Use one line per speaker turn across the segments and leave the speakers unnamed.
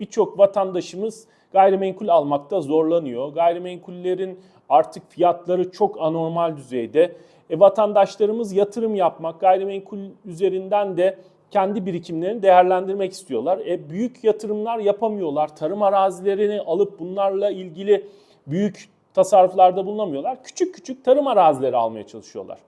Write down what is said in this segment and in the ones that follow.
birçok vatandaşımız gayrimenkul almakta zorlanıyor. Gayrimenkullerin artık fiyatları çok anormal düzeyde. E, vatandaşlarımız yatırım yapmak, gayrimenkul üzerinden de kendi birikimlerini değerlendirmek istiyorlar. E, büyük yatırımlar yapamıyorlar. Tarım arazilerini alıp bunlarla ilgili büyük tasarruflarda bulunamıyorlar. Küçük küçük tarım arazileri almaya çalışıyorlar.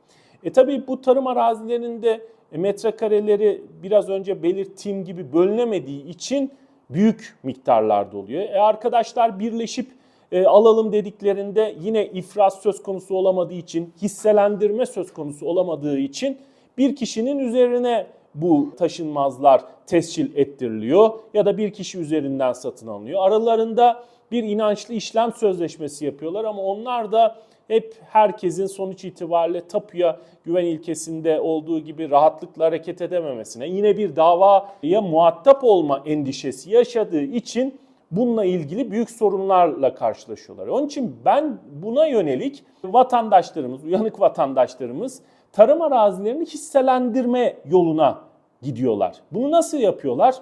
E tabii bu tarım arazilerinde e, metrekareleri biraz önce belirttiğim gibi bölünemediği için büyük miktarlarda oluyor. E arkadaşlar birleşip e, alalım dediklerinde yine iflas söz konusu olamadığı için, hisselendirme söz konusu olamadığı için bir kişinin üzerine bu taşınmazlar tescil ettiriliyor ya da bir kişi üzerinden satın alınıyor. Aralarında bir inançlı işlem sözleşmesi yapıyorlar ama onlar da hep herkesin sonuç itibariyle tapuya güven ilkesinde olduğu gibi rahatlıkla hareket edememesine, yine bir davaya muhatap olma endişesi yaşadığı için bununla ilgili büyük sorunlarla karşılaşıyorlar. Onun için ben buna yönelik vatandaşlarımız, uyanık vatandaşlarımız tarım arazilerini hisselendirme yoluna gidiyorlar. Bunu nasıl yapıyorlar?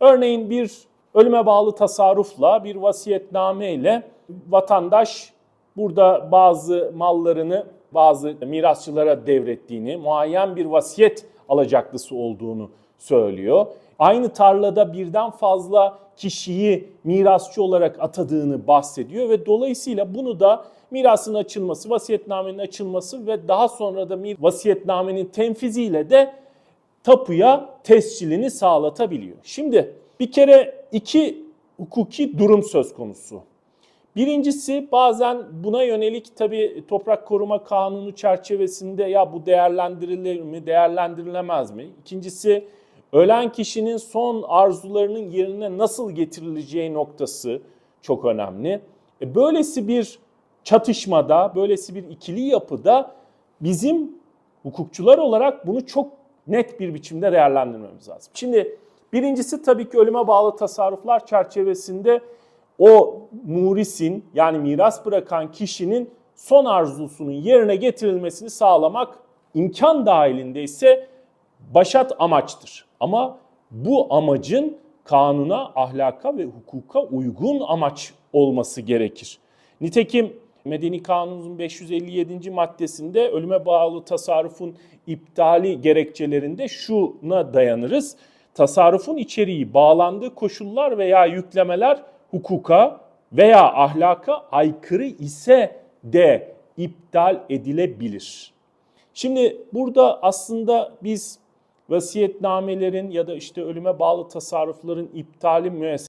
Örneğin bir ölüme bağlı tasarrufla, bir vasiyetname ile vatandaş burada bazı mallarını bazı mirasçılara devrettiğini, muayyen bir vasiyet alacaklısı olduğunu söylüyor. Aynı tarlada birden fazla kişiyi mirasçı olarak atadığını bahsediyor ve dolayısıyla bunu da mirasın açılması, vasiyetnamenin açılması ve daha sonra da vasiyetnamenin tenfiziyle de tapuya tescilini sağlatabiliyor. Şimdi bir kere iki hukuki durum söz konusu. Birincisi bazen buna yönelik tabii toprak koruma kanunu çerçevesinde ya bu değerlendirilir mi, değerlendirilemez mi? İkincisi ölen kişinin son arzularının yerine nasıl getirileceği noktası çok önemli. E, böylesi bir çatışmada, böylesi bir ikili yapıda bizim hukukçular olarak bunu çok net bir biçimde değerlendirmemiz lazım. Şimdi birincisi tabii ki ölüme bağlı tasarruflar çerçevesinde o murisin yani miras bırakan kişinin son arzusunun yerine getirilmesini sağlamak imkan dahilinde ise başat amaçtır. Ama bu amacın kanuna, ahlaka ve hukuka uygun amaç olması gerekir. Nitekim Medeni Kanunumuzun 557. maddesinde ölüme bağlı tasarrufun iptali gerekçelerinde şuna dayanırız. Tasarrufun içeriği bağlandığı koşullar veya yüklemeler hukuka veya ahlaka aykırı ise de iptal edilebilir. Şimdi burada aslında biz vasiyetnamelerin ya da işte ölüme bağlı tasarrufların iptali müessesesi